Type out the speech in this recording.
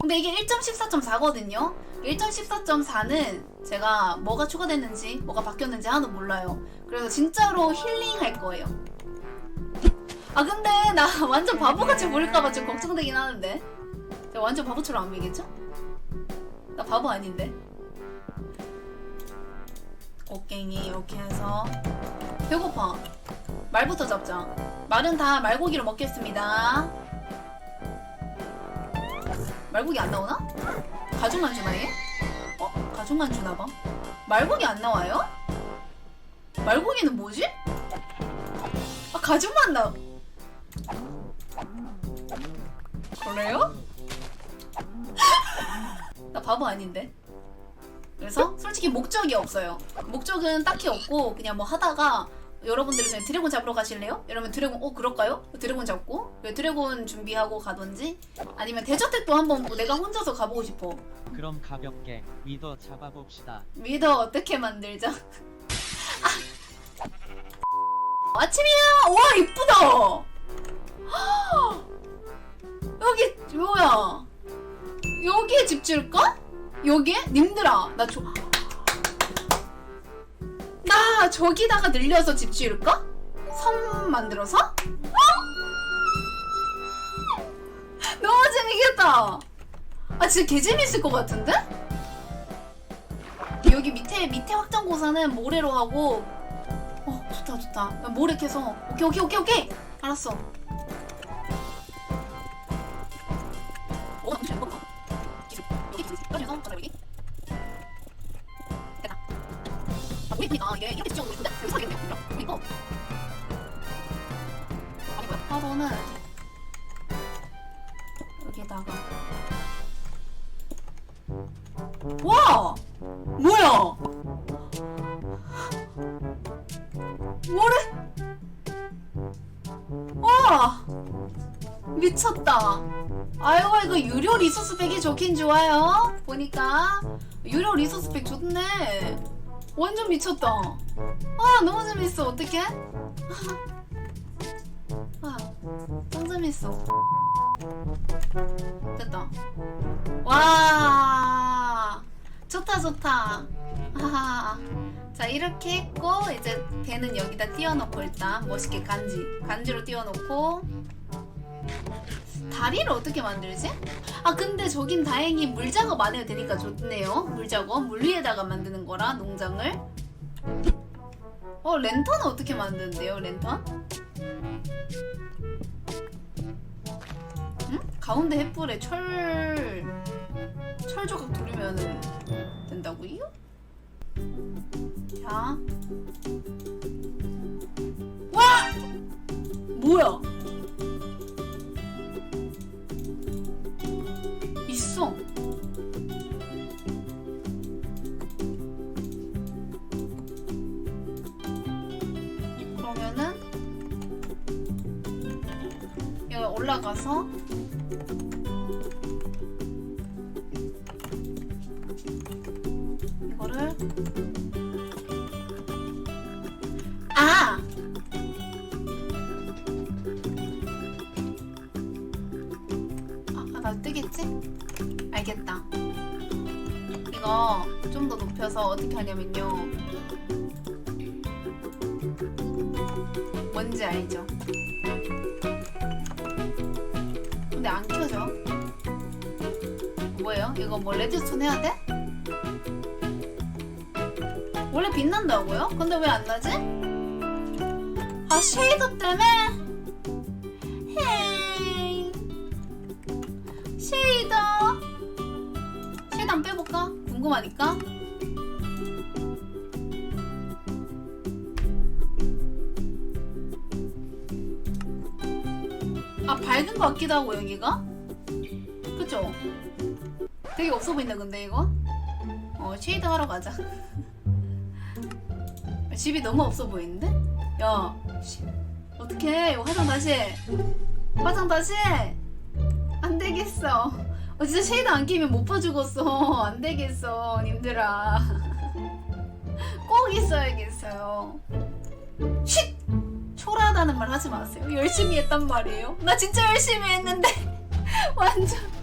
근데 이게 1.14.4거든요. 1.14.4는 제가 뭐가 추가됐는지 뭐가 바뀌었는지 하나도 몰라요. 그래서 진짜로 힐링 할 거예요. 아 근데 나 완전 바보같이 보일까봐 좀 걱정되긴 하는데. 제가 완전 바보처럼 안 보이겠죠? 나 바보 아닌데. 곡괭이 이렇게 해서. 배고파. 말부터 잡자. 말은 다 말고기로 먹겠습니다 말고기 안 나오나? 가죽만 주나 얘? 어? 가죽만 주나봐 말고기 안 나와요? 말고기는 뭐지? 아 가죽만 나 그래요? 나 바보 아닌데 그래서 솔직히 목적이 없어요 목적은 딱히 없고 그냥 뭐 하다가 여러분들이 그냥 드래곤 잡으러 가실래요? 이러면 드래곤 어 그럴까요? 드래곤 잡고 그 드래곤 준비하고 가던지 아니면 대저택도 한번 뭐 내가 혼자서 가보고 싶어 그럼 가볍게 위더 잡아봅시다. 미더 어떻게 만들죠? 아. 아침이야! 와 이쁘다! 여기 뭐야? 여기에 집 지을까? 여기에? 님들아 나 저... 나 저기다가 늘려서 집 지을까? 섬 만들어서? 너무 재밌겠다! 아 진짜 개 재밌을 것 같은데? 여기 밑에 밑에 확장 고사는 모래로 하고 어 좋다 좋다 모래 캐서 오케이 오케이 오케이 오케이 알았어 어, 나 잠시만, 이거. 기술. 여기 기술. 여기서 가자, 여기. 이게. 아이고 이거 유료 리소스 팩이 좋긴 좋아요. 보니까 유료 리소스 팩 좋네. 완전 미쳤다. 아 너무 재밌어. 어떡해? 아, 짱 재밌어. 됐다. 와 좋다 좋다 하하. 자 이렇게 했고 이제 배는 여기다 띄워놓고 일단 멋있게 간지 간지로 띄워놓고 다리를 어떻게 만들지? 아 근데 저긴 다행히 물 작업 안 해도 되니까 좋네요 물 작업 물 위에다가 만드는 거라 농장을 어 랜턴은 어떻게 만드는데요 랜턴? 응? 가운데 횃불에 철 철 조각 두르면 된다고요? 자. 와! 뭐야? 있어. 그러면은 여기 올라가서 이거를 아, 나 뜨겠지? 알겠다. 이거 좀 더 높여서 어떻게 하냐면요. 뭔지 알죠? 근데 안 켜져. 뭐예요? 이거 뭐 레드스톤 해야 돼? 원래 빛난다고요? 근데 왜 안 나지? 아 쉐이더 때문에? 헤이 궁금하니까 아 밝은 것 같기도 하고 여기가 그쵸? 되게 없어 보인다 근데 이거 어 쉐이더 하러 가자 집이 너무 없어 보이는데? 야, 씨, 어떡해. 이거 화장 다시 해. 화장 다시 해. 안 되겠어. 어, 진짜 쉐이드 안 끼면 못 봐주겠어. 안 되겠어, 님들아. 꼭 있어야겠어요. 쉿! 초라하다는 말 하지 마세요. 열심히 했단 말이에요. 나 진짜 열심히 했는데. 완전.